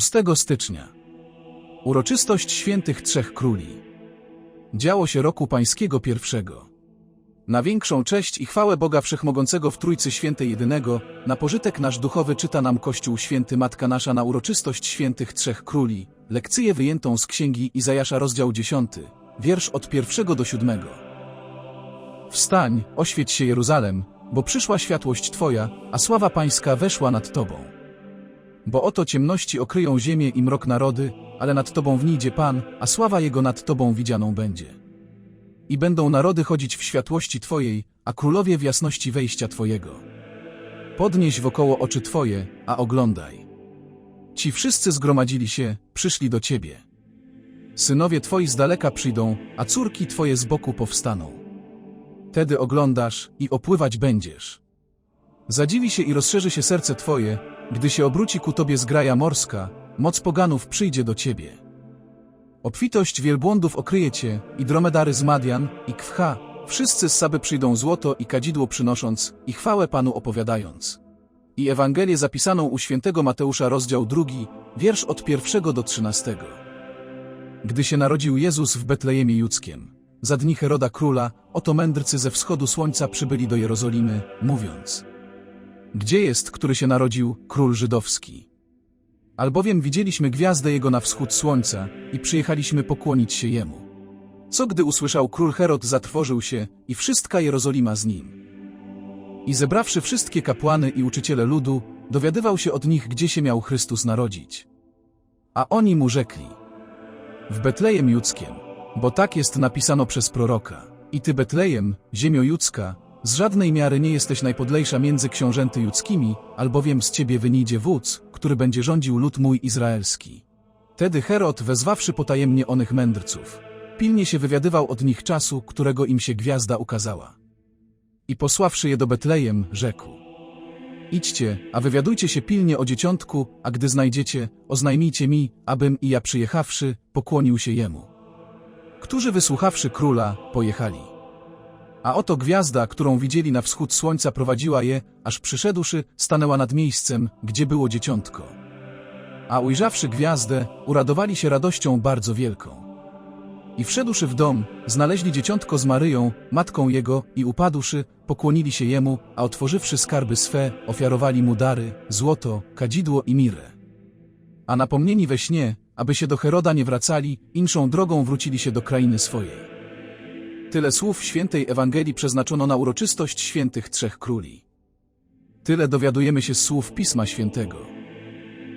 6 stycznia. Uroczystość świętych Trzech Króli. Działo się roku pańskiego pierwszego. Na większą cześć i chwałę Boga Wszechmogącego w Trójcy Świętej Jedynego, na pożytek nasz duchowy czyta nam Kościół Święty Matka Nasza na uroczystość świętych Trzech Króli, lekcję wyjętą z Księgi Izajasza rozdział 10, wiersz od pierwszego do siódmego. Wstań, oświeć się Jeruzalem, bo przyszła światłość Twoja, a sława Pańska weszła nad Tobą. Bo oto ciemności okryją ziemię i mrok narody, ale nad Tobą wnijdzie Pan, a sława Jego nad Tobą widzianą będzie. I będą narody chodzić w światłości Twojej, a królowie w jasności wejścia Twojego. Podnieś wokoło oczy Twoje, a oglądaj. Ci wszyscy zgromadzili się, przyszli do Ciebie. Synowie Twoi z daleka przyjdą, a córki Twoje z boku powstaną. Tedy oglądasz i opływać będziesz. Zadziwi się i rozszerzy się serce Twoje, gdy się obróci ku Tobie zgraja morska, moc poganów przyjdzie do Ciebie. Obfitość wielbłądów okryje Cię, i dromedary z Madian, i Kwcha, wszyscy z Saby przyjdą złoto i kadzidło przynosząc, i chwałę Panu opowiadając. I Ewangelię zapisaną u świętego Mateusza rozdział drugi, wiersz od pierwszego do trzynastego. Gdy się narodził Jezus w Betlejemie Judzkiem, za dni Heroda króla, oto mędrcy ze wschodu słońca przybyli do Jerozolimy, mówiąc Gdzie jest, który się narodził, król żydowski? Albowiem widzieliśmy gwiazdę jego na wschód słońca i przyjechaliśmy pokłonić się jemu. Co gdy usłyszał król Herod zatrwożył się i wszystka Jerozolima z nim. I zebrawszy wszystkie kapłany i uczyciele ludu, dowiadywał się od nich, gdzie się miał Chrystus narodzić. A oni mu rzekli – w Betlejem Judzkiem, bo tak jest napisano przez proroka. I ty, Betlejem, ziemio judzka, z żadnej miary nie jesteś najpodlejsza między książęty judzkimi, albowiem z ciebie wynijdzie wódz, który będzie rządził lud mój izraelski. Tedy Herod, wezwawszy potajemnie onych mędrców, pilnie się wywiadywał od nich czasu, którego im się gwiazda ukazała. I posławszy je do Betlejem, rzekł. Idźcie, a wywiadujcie się pilnie o dzieciątku, a gdy znajdziecie, oznajmijcie mi, abym i ja przyjechawszy, pokłonił się jemu. Którzy wysłuchawszy króla, pojechali. A oto gwiazda, którą widzieli na wschód słońca prowadziła je, aż przyszedłszy, stanęła nad miejscem, gdzie było dzieciątko. A ujrzawszy gwiazdę, uradowali się radością bardzo wielką. I wszedłszy w dom, znaleźli dzieciątko z Maryją, matką jego, i upadłszy, pokłonili się jemu, a otworzywszy skarby swe, ofiarowali mu dary, złoto, kadzidło i mirę. A napomnieni we śnie, aby się do Heroda nie wracali, inszą drogą wrócili się do krainy swojej. Tyle słów świętej Ewangelii przeznaczono na uroczystość świętych Trzech Króli. Tyle dowiadujemy się z słów Pisma Świętego.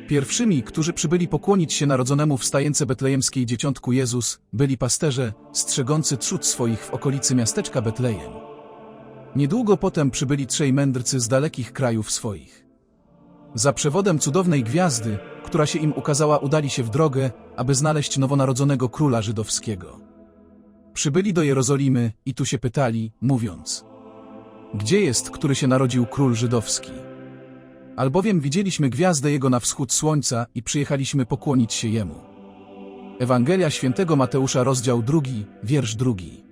Pierwszymi, którzy przybyli pokłonić się narodzonemu w stajence betlejemskiej dzieciątku Jezus, byli pasterze, strzegący trzód swoich w okolicy miasteczka Betlejem. Niedługo potem przybyli trzej mędrcy z dalekich krajów swoich. Za przewodem cudownej gwiazdy, która się im ukazała, udali się w drogę, aby znaleźć nowonarodzonego króla żydowskiego. Przybyli do Jerozolimy i tu się pytali, mówiąc: Gdzie jest, który się narodził król żydowski? Albowiem widzieliśmy gwiazdę jego na wschód słońca i przyjechaliśmy pokłonić się jemu. Ewangelia świętego Mateusza, rozdział drugi, wiersz drugi.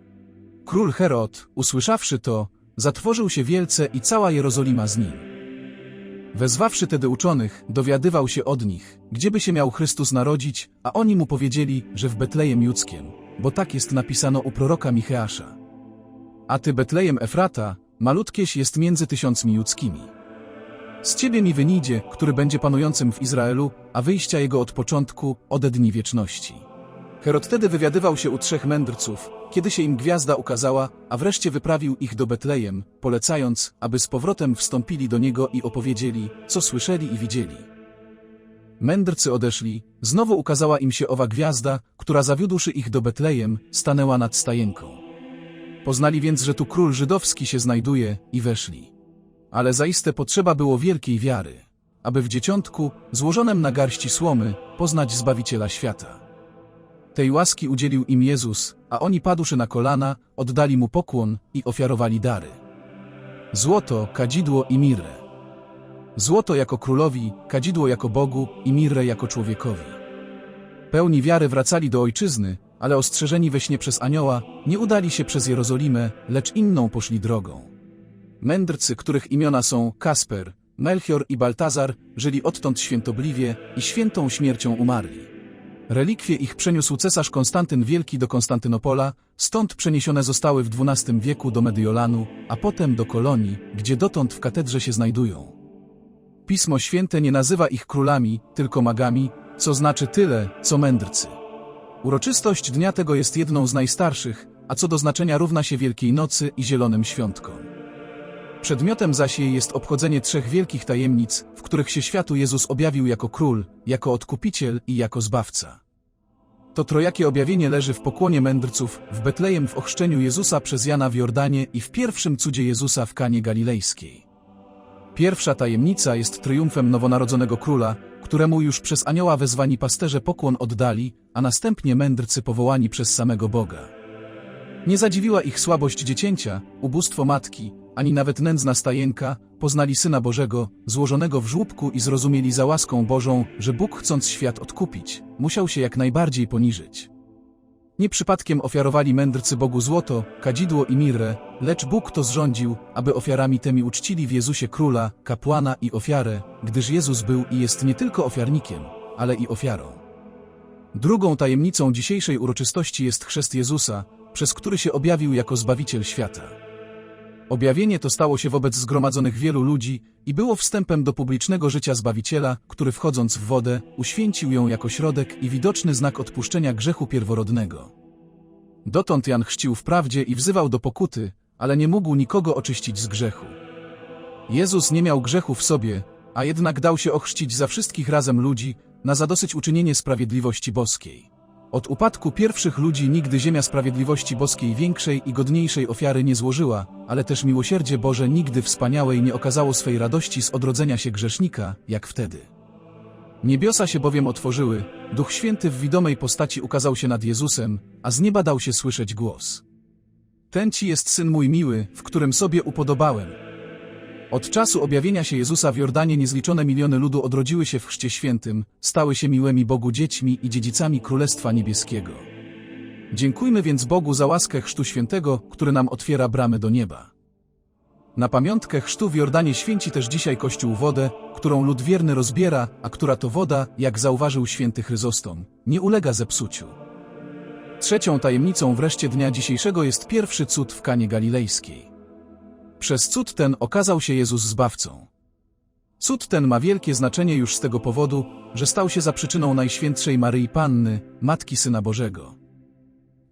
Król Herod, usłyszawszy to, zatworzył się wielce i cała Jerozolima z nim. Wezwawszy tedy uczonych, dowiadywał się od nich, gdzieby się miał Chrystus narodzić, a oni mu powiedzieli, że w Betlejem Judzkiem, bo tak jest napisano u proroka Micheasza. A ty, Betlejem Efrata, malutkieś jest między tysiącmi judzkimi. Z ciebie mi wynijdzie, który będzie panującym w Izraelu, a wyjścia jego od początku, ode dni wieczności. Herod tedy wywiadywał się u trzech mędrców, kiedy się im gwiazda ukazała, a wreszcie wyprawił ich do Betlejem, polecając, aby z powrotem wstąpili do niego i opowiedzieli, co słyszeli i widzieli. Mędrcy odeszli, znowu ukazała im się owa gwiazda, która zawiódłszy ich do Betlejem, stanęła nad stajenką. Poznali więc, że tu król żydowski się znajduje i weszli. Ale zaiste potrzeba było wielkiej wiary, aby w dzieciątku, złożonym na garści słomy, poznać Zbawiciela świata. Tej łaski udzielił im Jezus, a oni padłszy na kolana, oddali mu pokłon i ofiarowali dary. Złoto, kadzidło i mirę. Złoto jako królowi, kadzidło jako Bogu i mirę jako człowiekowi. Pełni wiary wracali do ojczyzny, ale ostrzeżeni we śnie przez anioła, nie udali się przez Jerozolimę, lecz inną poszli drogą. Mędrcy, których imiona są Kasper, Melchior i Baltazar żyli odtąd świętobliwie i świętą śmiercią umarli. Relikwie ich przeniósł cesarz Konstantyn Wielki do Konstantynopola, stąd przeniesione zostały w XII wieku do Mediolanu, a potem do Kolonii, gdzie dotąd w katedrze się znajdują. Pismo Święte nie nazywa ich królami, tylko magami, co znaczy tyle, co mędrcy. Uroczystość dnia tego jest jedną z najstarszych, a co do znaczenia równa się Wielkiej Nocy i Zielonym Świątkom. Przedmiotem zaś jej jest obchodzenie trzech wielkich tajemnic, w których się światu Jezus objawił jako król, jako odkupiciel i jako zbawca. To trojakie objawienie leży w pokłonie mędrców, w Betlejem w ochrzczeniu Jezusa przez Jana w Jordanie i w pierwszym cudzie Jezusa w Kanie Galilejskiej. Pierwsza tajemnica jest triumfem nowonarodzonego króla, któremu już przez anioła wezwani pasterze pokłon oddali, a następnie mędrcy powołani przez samego Boga. Nie zadziwiła ich słabość dziecięcia, ubóstwo matki, ani nawet nędzna stajenka, poznali Syna Bożego, złożonego w żłóbku i zrozumieli za łaską Bożą, że Bóg chcąc świat odkupić, musiał się jak najbardziej poniżyć. Nie przypadkiem ofiarowali mędrcy Bogu złoto, kadzidło i mirrę, lecz Bóg to zrządził, aby ofiarami tymi uczcili w Jezusie króla, kapłana i ofiarę, gdyż Jezus był i jest nie tylko ofiarnikiem, ale i ofiarą. Drugą tajemnicą dzisiejszej uroczystości jest chrzest Jezusa, przez który się objawił jako Zbawiciel świata. Objawienie to stało się wobec zgromadzonych wielu ludzi i było wstępem do publicznego życia Zbawiciela, który wchodząc w wodę, uświęcił ją jako środek i widoczny znak odpuszczenia grzechu pierworodnego. Dotąd Jan chrzcił wprawdzie i wzywał do pokuty, ale nie mógł nikogo oczyścić z grzechu. Jezus nie miał grzechu w sobie, a jednak dał się ochrzcić za wszystkich razem ludzi, na zadosyć uczynienie sprawiedliwości boskiej. Od upadku pierwszych ludzi nigdy ziemia sprawiedliwości boskiej większej i godniejszej ofiary nie złożyła, ale też miłosierdzie Boże nigdy wspaniałej nie okazało swej radości z odrodzenia się grzesznika, jak wtedy. Niebiosa się bowiem otworzyły, Duch Święty w widomej postaci ukazał się nad Jezusem, a z nieba dał się słyszeć głos. Ten ci jest Syn mój miły, w którym sobie upodobałem. Od czasu objawienia się Jezusa w Jordanie niezliczone miliony ludu odrodziły się w Chrzcie Świętym, stały się miłymi Bogu dziećmi i dziedzicami Królestwa Niebieskiego. Dziękujmy więc Bogu za łaskę Chrztu Świętego, który nam otwiera bramy do nieba. Na pamiątkę chrztu w Jordanie święci też dzisiaj Kościół wodę, którą lud wierny rozbiera, a która to woda, jak zauważył święty Chryzostom, nie ulega zepsuciu. Trzecią tajemnicą wreszcie dnia dzisiejszego jest pierwszy cud w Kanie Galilejskiej. Przez cud ten okazał się Jezus Zbawcą. Cud ten ma wielkie znaczenie już z tego powodu, że stał się za przyczyną Najświętszej Maryi Panny, Matki Syna Bożego.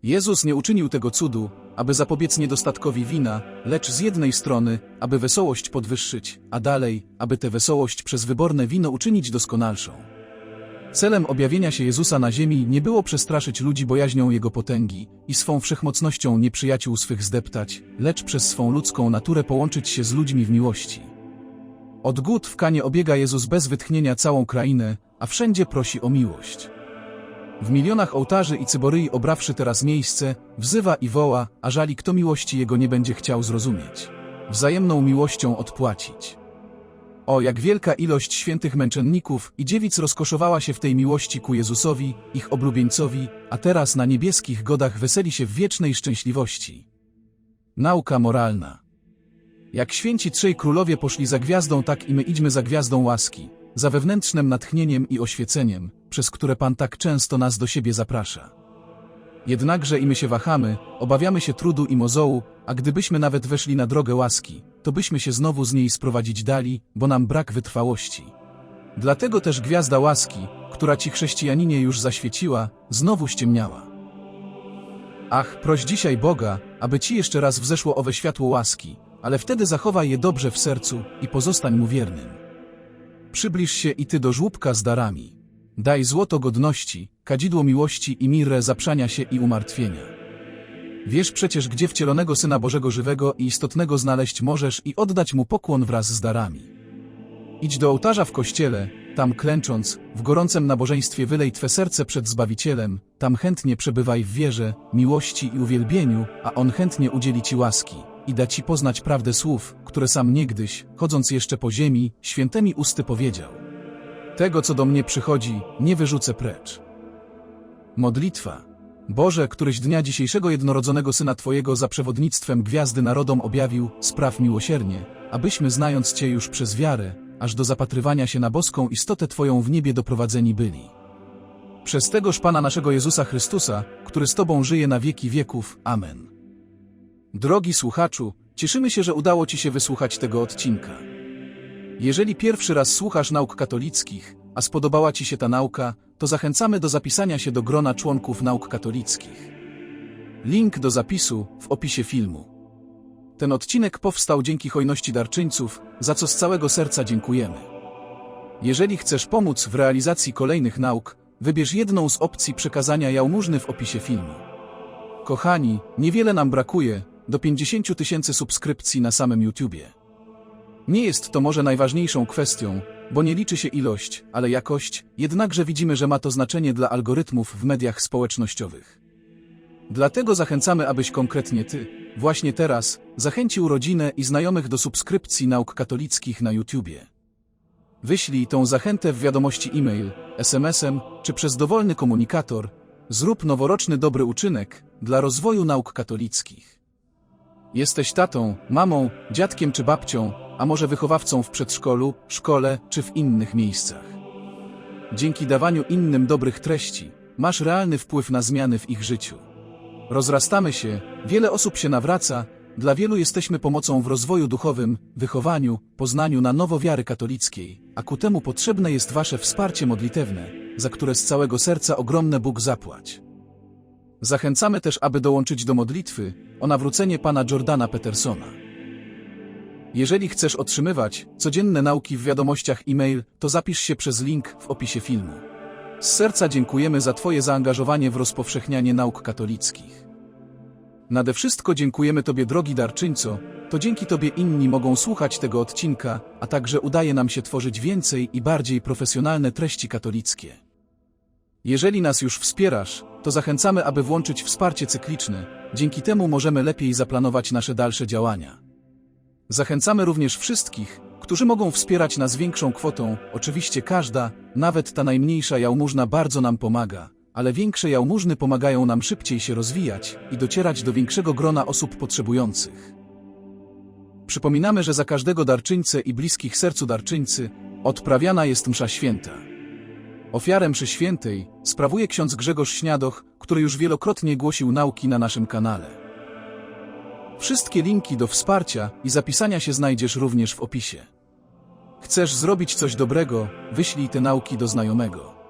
Jezus nie uczynił tego cudu, aby zapobiec niedostatkowi wina, lecz z jednej strony, aby wesołość podwyższyć, a dalej, aby tę wesołość przez wyborne wino uczynić doskonalszą. Celem objawienia się Jezusa na ziemi nie było przestraszyć ludzi bojaźnią Jego potęgi i swą wszechmocnością nieprzyjaciół swych zdeptać, lecz przez swą ludzką naturę połączyć się z ludźmi w miłości. Od gód w Kanie obiega Jezus bez wytchnienia całą krainę, a wszędzie prosi o miłość. W milionach ołtarzy i cyboryi obrawszy teraz miejsce, wzywa i woła, a żali kto miłości Jego nie będzie chciał zrozumieć. Wzajemną miłością odpłacić. O, jak wielka ilość świętych męczenników i dziewic rozkoszowała się w tej miłości ku Jezusowi, ich oblubieńcowi, a teraz na niebieskich godach weseli się w wiecznej szczęśliwości. Nauka moralna. Jak święci trzej królowie poszli za gwiazdą, tak i my idźmy za gwiazdą łaski, za wewnętrznym natchnieniem i oświeceniem, przez które Pan tak często nas do siebie zaprasza. Jednakże i my się wahamy, obawiamy się trudu i mozołu, a gdybyśmy nawet weszli na drogę łaski, to byśmy się znowu z niej sprowadzić dali, bo nam brak wytrwałości. Dlatego też gwiazda łaski, która ci chrześcijaninie już zaświeciła, znowu ściemniała. Ach, proś dzisiaj Boga, aby ci jeszcze raz wzeszło owe światło łaski, ale wtedy zachowaj je dobrze w sercu i pozostań mu wiernym. Przybliż się i ty do żłóbka z darami. Daj złoto godności, kadzidło miłości i mirrę zaprzania się i umartwienia. Wiesz przecież, gdzie wcielonego Syna Bożego żywego i istotnego znaleźć możesz i oddać Mu pokłon wraz z darami. Idź do ołtarza w kościele, tam klęcząc, w gorącym nabożeństwie wylej Twe serce przed Zbawicielem, tam chętnie przebywaj w wierze, miłości i uwielbieniu, a On chętnie udzieli Ci łaski i da Ci poznać prawdę słów, które sam niegdyś, chodząc jeszcze po ziemi, świętymi usty powiedział. Tego, co do mnie przychodzi, nie wyrzucę precz. Modlitwa. Boże, któryś dnia dzisiejszego jednorodzonego Syna Twojego za przewodnictwem gwiazdy narodom objawił, spraw miłosiernie, abyśmy znając Cię już przez wiarę, aż do zapatrywania się na boską istotę Twoją w niebie doprowadzeni byli. Przez tegoż Pana naszego Jezusa Chrystusa, który z Tobą żyje na wieki wieków. Amen. Drogi słuchaczu, cieszymy się, że udało Ci się wysłuchać tego odcinka. Jeżeli pierwszy raz słuchasz nauk katolickich, a spodobała Ci się ta nauka, to zachęcamy do zapisania się do grona członków nauk katolickich. Link do zapisu w opisie filmu. Ten odcinek powstał dzięki hojności darczyńców, za co z całego serca dziękujemy. Jeżeli chcesz pomóc w realizacji kolejnych nauk, wybierz jedną z opcji przekazania jałmużny w opisie filmu. Kochani, niewiele nam brakuje, do 50 tysięcy subskrypcji na samym YouTubie. Nie jest to może najważniejszą kwestią, bo nie liczy się ilość, ale jakość, jednakże widzimy, że ma to znaczenie dla algorytmów w mediach społecznościowych. Dlatego zachęcamy, abyś konkretnie ty, właśnie teraz, zachęcił rodzinę i znajomych do subskrypcji nauk katolickich na YouTubie. Wyślij tą zachętę w wiadomości e-mail, SMS-em czy przez dowolny komunikator. Zrób noworoczny dobry uczynek dla rozwoju nauk katolickich. Jesteś tatą, mamą, dziadkiem czy babcią, a może wychowawcą w przedszkolu, szkole czy w innych miejscach. Dzięki dawaniu innym dobrych treści, masz realny wpływ na zmiany w ich życiu. Rozrastamy się, wiele osób się nawraca, dla wielu jesteśmy pomocą w rozwoju duchowym, wychowaniu, poznaniu na nowo wiary katolickiej, a ku temu potrzebne jest Wasze wsparcie modlitewne, za które z całego serca ogromne Bóg zapłać. Zachęcamy też, aby dołączyć do modlitwy o nawrócenie pana Jordana Petersona. Jeżeli chcesz otrzymywać codzienne nauki w wiadomościach e-mail, to zapisz się przez link w opisie filmu. Z serca dziękujemy za Twoje zaangażowanie w rozpowszechnianie nauk katolickich. Nade wszystko dziękujemy Tobie, drogi darczyńco, to dzięki Tobie inni mogą słuchać tego odcinka, a także udaje nam się tworzyć więcej i bardziej profesjonalne treści katolickie. Jeżeli nas już wspierasz, to zachęcamy, aby włączyć wsparcie cykliczne, dzięki temu możemy lepiej zaplanować nasze dalsze działania. Zachęcamy również wszystkich, którzy mogą wspierać nas większą kwotą, oczywiście każda, nawet ta najmniejsza jałmużna bardzo nam pomaga, ale większe jałmużny pomagają nam szybciej się rozwijać i docierać do większego grona osób potrzebujących. Przypominamy, że za każdego darczyńcę i bliskich sercu darczyńcy odprawiana jest msza święta. Ofiarę mszy świętej sprawuje ksiądz Grzegorz Śniadoch, który już wielokrotnie głosił nauki na naszym kanale. Wszystkie linki do wsparcia i zapisania się znajdziesz również w opisie. Chcesz zrobić coś dobrego, wyślij te nauki do znajomego.